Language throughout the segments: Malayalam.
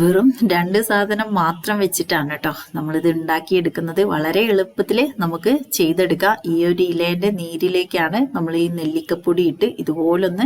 വെറും രണ്ട് സാധനം മാത്രം വെച്ചിട്ടാണ് കേട്ടോ നമ്മളിത് ഉണ്ടാക്കിയെടുക്കുന്നത്. വളരെ എളുപ്പത്തിൽ നമുക്ക് ചെയ്തെടുക്കാം. ഈ ഒരു ഇലേന്റെ നീരിലേക്കാണ് നമ്മൾ ഈ നെല്ലിക്കപ്പൊടി ഇട്ട് ഇതുപോലൊന്ന്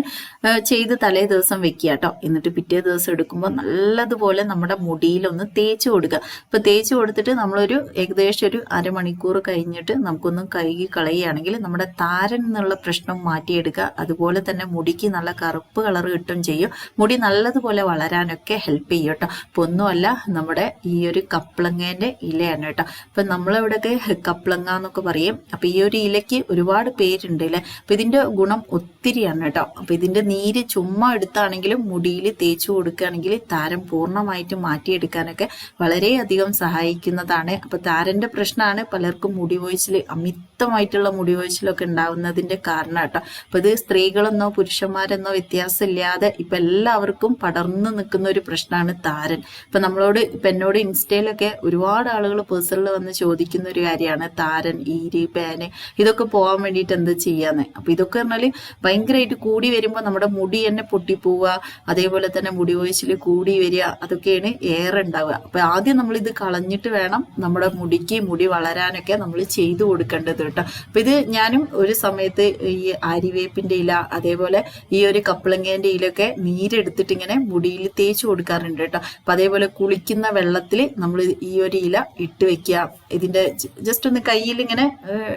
ചെയ്ത് തലേ ദിവസം വെക്കുക കേട്ടോ എന്നിട്ട് പിറ്റേ ദിവസം എടുക്കുമ്പോൾ നല്ലതുപോലെ നമ്മുടെ മുടിയിലൊന്ന് തേച്ച് കൊടുക്കുക. ഇപ്പം തേച്ച് കൊടുത്തിട്ട് നമ്മളൊരു ഏകദേശം ഒരു അരമണിക്കൂർ കഴിഞ്ഞിട്ട് നമുക്കൊന്ന് കഴുകി കളയുകയാണെങ്കിൽ നമ്മുടെ താരൻ എന്നുള്ള പ്രശ്നം മാറ്റിയെടുക്കുക. അതുപോലെ തന്നെ മുടിക്ക് നല്ല കറുപ്പ് കളർ കിട്ടും ചെയ്യും. മുടി നല്ലതുപോലെ വളരാനൊക്കെ ഹെൽപ്പ് ചെയ്യും കേട്ടോ അപ്പൊ ഒന്നുമല്ല നമ്മുടെ ഈ ഒരു കപ്ലങ്ങേന്റെ ഇലയാണ് കേട്ടോ. അപ്പൊ നമ്മളിവിടെയൊക്കെ കപ്ലങ്ങ എന്നൊക്കെ പറയും. അപ്പൊ ഈ ഒരു ഇലയ്ക്ക് ഒരുപാട് പേരുണ്ട് അല്ലേ? അപ്പൊ ഇതിന്റെ ഗുണം ഒത്തിരിയാണ് കേട്ടോ. അപ്പൊ ഇതിന്റെ നീര് ചുമ്മാ എടുത്താണെങ്കിലും മുടിയിൽ തേച്ചു കൊടുക്കുകയാണെങ്കിൽ താരം പൂർണമായിട്ട് മാറ്റിയെടുക്കാനൊക്കെ വളരെയധികം സഹായിക്കുന്നതാണ്. അപ്പൊ താരന്റെ പ്രശ്നമാണ് പലർക്കും മുടി കൊഴിച്ചിൽ അമിതമായിട്ടുള്ള മുടി കൊഴിച്ചിലൊക്കെ ഉണ്ടാവുന്നതിന്റെ കാരണം കേട്ടോ. അപ്പൊ ഇത് സ്ത്രീകളെന്നോ പുരുഷന്മാരെന്നോ വ്യത്യാസമില്ലാതെ ഇപ്പൊ എല്ലാവർക്കും പടർന്നു നിൽക്കുന്ന ഒരു പ്രശ്നമാണ് താരൻ ഇപ്പൊ നമ്മളോട് ഇപ്പൊ എന്നോട് ഇൻസ്റ്റയിലൊക്കെ ഒരുപാട് ആളുകൾ പേഴ്സണലിൽ വന്ന് ചോദിക്കുന്ന ഒരു കാര്യമാണ് താരൻ ഈരി പാന് ഇതൊക്കെ പോകാൻ വേണ്ടിയിട്ട് എന്ത് ചെയ്യാന്ന്. അപ്പൊ ഇതൊക്കെ പറഞ്ഞാൽ ഭയങ്കരമായിട്ട് കൂടി വരുമ്പോൾ നമ്മുടെ മുടി തന്നെ പൊട്ടിപ്പോവുക അതേപോലെ തന്നെ മുടി കൊഴിച്ചിൽ കൂടി വരിക അതൊക്കെയാണ് ഏറെ ഉണ്ടാവുക. അപ്പൊ ആദ്യം നമ്മൾ ഇത് കളഞ്ഞിട്ട് വേണം നമ്മുടെ മുടിക്ക് മുടി വളരാനൊക്കെ നമ്മൾ ചെയ്തു കൊടുക്കേണ്ടത് കേട്ടോ. അപ്പൊ ഇത് ഞാനും ഒരു സമയത്ത് ഈ ആര്യവേപ്പിന്റെ ഇല അതേപോലെ ഈ ഒരു കപ്പിളങ്ങേന്റെ ഇലയൊക്കെ നീരെടുത്തിട്ട് ഇങ്ങനെ മുടിയിൽ തേച്ച് കൊടുക്കാറുണ്ട് കേട്ടോ. അപ്പൊ അതേപോലെ കുളിക്കുന്ന വെള്ളത്തിൽ നമ്മൾ ഈ ഒരു ഇല ഇട്ട് വെക്കുക. ഇതിന്റെ ജസ്റ്റ് ഒന്ന് കയ്യിൽ ഇങ്ങനെ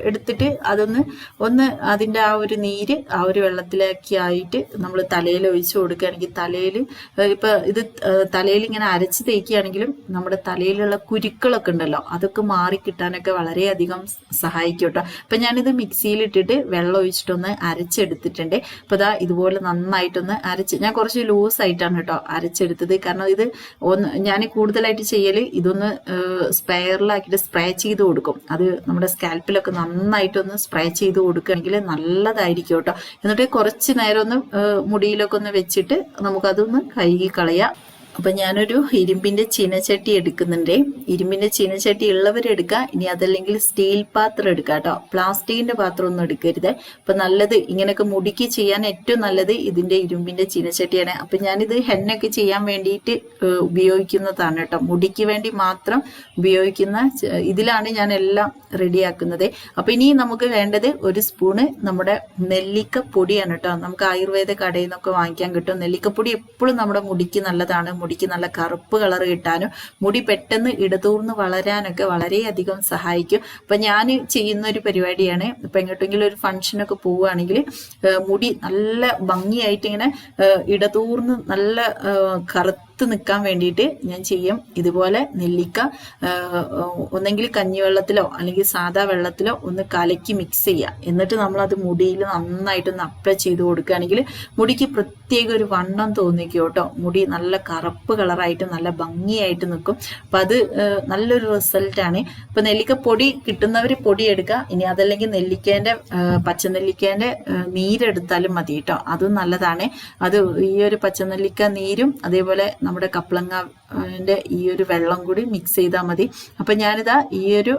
എടുത്തിട്ട് അതൊന്ന് ഒന്ന് അതിന്റെ ആ ഒരു നീര് ആ ഒരു വെള്ളത്തിലേക്ക് ആയിട്ട് നമ്മൾ തലയിൽ ഒഴിച്ചു കൊടുക്കുകയാണെങ്കിൽ തലയിൽ ഇപ്പം ഇത് തലയിൽ ഇങ്ങനെ അരച്ച് തേക്കുകയാണെങ്കിലും നമ്മുടെ തലയിലുള്ള കുരുക്കളൊക്കെ ഉണ്ടല്ലോ അതൊക്കെ മാറി കിട്ടാനൊക്കെ വളരെയധികം സഹായിക്കും കേട്ടോ. അപ്പം ഞാനിത് മിക്സിയിൽ ഇട്ടിട്ട് വെള്ളം ഒഴിച്ചിട്ടൊന്ന് അരച്ചെടുത്തിട്ടുണ്ട്. അപ്പോൾ ഇതാ ഇതുപോലെ നന്നായിട്ടൊന്ന് അരച്ച് ഞാൻ കുറച്ച് ലൂസ് ആയിട്ടാണ് കേട്ടോ അരച്ചെടുത്തത്. കാരണം ഇത് ഒന്ന് ഞാൻ കൂടുതലായിട്ട് ചെയ്യൽ ഇതൊന്ന് സ്പെയറിലാക്കിയിട്ട് സ്പ്രേ ചെയ്ത് കൊടുക്കും. അത് നമ്മുടെ സ്കാൽപ്പിലൊക്കെ നന്നായിട്ടൊന്ന് സ്പ്രേ ചെയ്ത് കൊടുക്കുകയാണെങ്കിൽ നല്ലതായിരിക്കും കേട്ടോ. എന്നിട്ട് കുറച്ച് നേരം ഒന്ന് മുടിയിലൊക്കെ ഒന്ന് വെച്ചിട്ട് നമുക്കതൊന്ന് കഴുകി കളയാം. അപ്പൊ ഞാനൊരു ഇരുമ്പിന്റെ ചീനച്ചട്ടി എടുക്കുന്നുണ്ട്. ഇരുമ്പിന്റെ ചീനച്ചട്ടി ഉള്ളവരെടുക്കുക ഇനി അതല്ലെങ്കിൽ സ്റ്റീൽ പാത്രം എടുക്കുക കേട്ടോ. പ്ലാസ്റ്റിക്കിന്റെ പാത്രം ഒന്നും എടുക്കരുത്. അപ്പൊ നല്ലത് ഇങ്ങനെയൊക്കെ മുടിക്ക് ചെയ്യാൻ ഏറ്റവും നല്ലത് ഇതിന്റെ ഇരുമ്പിന്റെ ചീനച്ചട്ടിയാണ്. അപ്പൊ ഞാനിത് ഹെന്നൊക്കെ ചെയ്യാൻ വേണ്ടിയിട്ട് ഉപയോഗിക്കുന്നതാണ് കേട്ടോ. മുടിക്ക് വേണ്ടി മാത്രം ഉപയോഗിക്കുന്ന ഇതിലാണ് ഞാൻ എല്ലാം റെഡിയാക്കുന്നത്. അപ്പൊ ഇനി നമുക്ക് വേണ്ടത് ഒരു സ്പൂണ് നമ്മുടെ നെല്ലിക്ക പൊടിയാണ് കേട്ടോ. നമുക്ക് ആയുർവേദ കടയിൽ നിന്നൊക്കെ വാങ്ങിക്കാൻ കിട്ടും. നെല്ലിക്കപ്പൊടി എപ്പോഴും നമ്മുടെ മുടിക്ക് നല്ലതാണ്. മുടിക്ക് നല്ല കറുപ്പ് കളർ കിട്ടാനും മുടി പെട്ടെന്ന് ഇടതൂർന്ന് വളരാനൊക്കെ വളരെയധികം സഹായിക്കും. അപ്പം ഞാൻ ചെയ്യുന്ന ഒരു പരിപാടിയാണ്. ഇപ്പം എങ്ങോട്ടെങ്കിലും ഒരു ഫംഗ്ഷനൊക്കെ പോവുകയാണെങ്കിൽ മുടി നല്ല ഭംഗിയായിട്ട് ഇങ്ങനെ ഇടതൂർന്ന് നല്ല ഏഹ്, കറുത്ത് നിൽക്കാൻ വേണ്ടിയിട്ട് ഞാൻ ചെയ്യും. ഇതുപോലെ നെല്ലിക്ക ഒന്നെങ്കിൽ കഞ്ഞിവെള്ളത്തിലോ അല്ലെങ്കിൽ സാദാ വെള്ളത്തിലോ ഒന്ന് കലക്കി മിക്സ് ചെയ്യുക. എന്നിട്ട് നമ്മൾ അത് മുടിയിൽ നന്നായിട്ടൊന്ന് അപ്ലൈ ചെയ്ത് കൊടുക്കുകയാണെങ്കിൽ മുടിക്ക് പ്രത്യേക ഒരു വണ്ണം തോന്നിക്കും കേട്ടോ. മുടി നല്ല കറുപ്പ് കളറായിട്ട് നല്ല ഭംഗിയായിട്ട് നിൽക്കും. അപ്പം അത് നല്ലൊരു റിസൾട്ടാണ് ഇപ്പം നെല്ലിക്ക പൊടി കിട്ടുന്നവർ പൊടി എടുക്കുക. ഇനി അതല്ലെങ്കിൽ നെല്ലിക്കേന്റെ പച്ചനെല്ലിക്കേന്റെ നീരെടുത്താലും മതി കേട്ടോ. അതും നല്ലതാണ്. അത് ഈ ഒരു പച്ചനെല്ലിക്ക നീരും അതേപോലെ നമ്മുടെ കപ്ലങ്ങന്റെ ഈ ഒരു വെള്ളം കൂടി മിക്സ് ചെയ്താൽ മതി. അപ്പൊ ഞാനിതാ ഈ ഒരു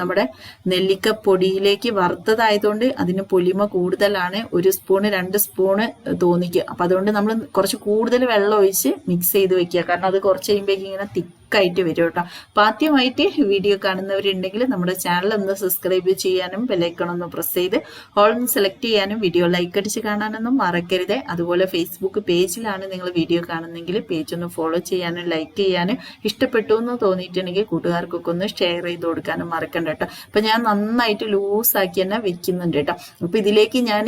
നമ്മുടെ നെല്ലിക്ക പൊടിയിലേക്ക് വറുത്തതായതുകൊണ്ട് അതിന് പൊലിമ കൂടുതലാണ്. ഒരു സ്പൂണ് രണ്ട് സ്പൂണ് തോന്നിക്കുക അപ്പം അതുകൊണ്ട് നമ്മൾ കുറച്ച് കൂടുതൽ വെള്ളം ഒഴിച്ച് മിക്സ് ചെയ്ത് വെക്കുക. കാരണം അത് കുറച്ച് കഴിയുമ്പോഴേക്കും ഇങ്ങനെ തിക്കായിട്ട് വരും കേട്ടോ. അപ്പം ആദ്യമായിട്ട് വീഡിയോ കാണുന്നവരുണ്ടെങ്കിൽ നമ്മുടെ ചാനൽ ഒന്ന് സബ്സ്ക്രൈബ് ചെയ്യാനും ബെലൈക്കൺ ഒന്ന് പ്രസ് ചെയ്ത് ഓൾ സെലക്ട് ചെയ്യാനും വീഡിയോ ലൈക്ക് അടിച്ച് കാണാനൊന്നും മറക്കരുത്. അതുപോലെ ഫേസ്ബുക്ക് പേജിലാണ് നിങ്ങൾ വീഡിയോ കാണുന്നെങ്കിൽ പേജ് ഒന്ന് ഫോളോ ചെയ്യാനും ലൈക്ക് ചെയ്യാനും ഇഷ്ടപ്പെട്ടു എന്ന് തോന്നിയിട്ടുണ്ടെങ്കിൽ കൂട്ടുകാർക്കൊക്കെ ഒന്ന് ഷെയർ ചെയ്ത് കൊടുക്കാനും മറക്കണ്ട കേട്ടോ. അപ്പൊ ഞാൻ നന്നായിട്ട് ലൂസ് ആക്കി തന്നെ വെക്കുന്നുണ്ട് കേട്ടോ. അപ്പൊ ഇതിലേക്ക് ഞാൻ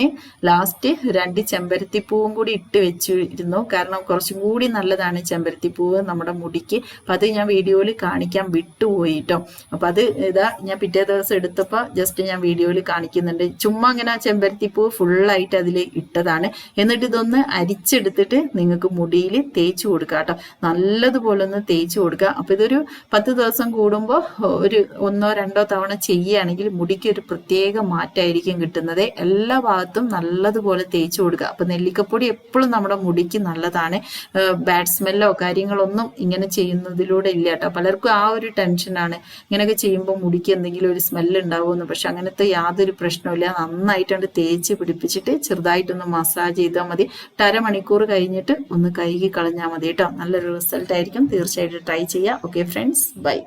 ലാസ്റ്റ് രണ്ട് ചെമ്പരത്തിപ്പൂവും കൂടി ഇട്ട് വെച്ചിരുന്നു. കാരണം കുറച്ചും കൂടി നല്ലതാണ് ചെമ്പരത്തിപ്പൂവ് നമ്മുടെ മുടിക്ക്. അപ്പൊ അത് ഞാൻ വീഡിയോയിൽ കാണിക്കാൻ വിട്ടുപോയി കേട്ടോ. അപ്പൊ അത് ഇതാ ഞാൻ പിറ്റേ ദിവസം എടുത്തപ്പോ ജസ്റ്റ് ഞാൻ വീഡിയോയിൽ കാണിക്കുന്നുണ്ട്. ചുമ്മാ അങ്ങനെ ആ ചെമ്പരത്തിപ്പൂ ഫുള്ളായിട്ട് അതിൽ ഇട്ടതാണ്. എന്നിട്ട് ഇതൊന്ന് അരിച്ചെടുത്തിട്ട് നിങ്ങൾക്ക് മുടിയിൽ തേച്ചു കൊടുക്കുക കേട്ടോ. നല്ലതുപോലെ ഒന്ന് തേച്ച് കൊടുക്കുക അപ്പൊ ഇതൊരു പത്ത് ദിവസം കൂടുമ്പോൾ ഒരു ഒന്നോ രണ്ടോ തവണ ചെയ്യുകയാണെങ്കിൽ മുടിക്ക് ഒരു പ്രത്യേക മാറ്റമായിരിക്കും കിട്ടുന്നത്. എല്ലാ ഭാഗത്തും നല്ലതുപോലെ തേച്ച് കൊടുക്കുക. അപ്പൊ നെല്ലിക്കപ്പൊടി എപ്പോഴും നമ്മുടെ മുടിക്ക് നല്ലതാണ്. ബാഡ് സ്മെല്ലോ കാര്യങ്ങളൊന്നും ഇങ്ങനെ ചെയ്യുന്നതിലൂടെ ഇല്ല കേട്ടോ. പലർക്കും ആ ഒരു ടെൻഷനാണ് ഇങ്ങനെയൊക്കെ ചെയ്യുമ്പോൾ മുടിക്ക് എന്തെങ്കിലും ഒരു സ്മെല്ല് ഉണ്ടാവുമെന്ന്. പക്ഷെ അങ്ങനത്തെ യാതൊരു പ്രശ്നമില്ല നന്നായിട്ടുണ്ട് തേച്ച് പിടിപ്പിച്ചിട്ട് ചെറുതായിട്ടൊന്ന് മസാജ് ചെയ്താൽ മതി. അരമണിക്കൂർ കഴിഞ്ഞിട്ട് ഒന്ന് കഴുകി കളഞ്ഞാൽ മതി കേട്ടോ. നല്ലൊരു റിസൾട്ട് ആയിരിക്കും. തീർച്ചയായിട്ടും ട്രൈ ചെയ്യുക. Okay friends bye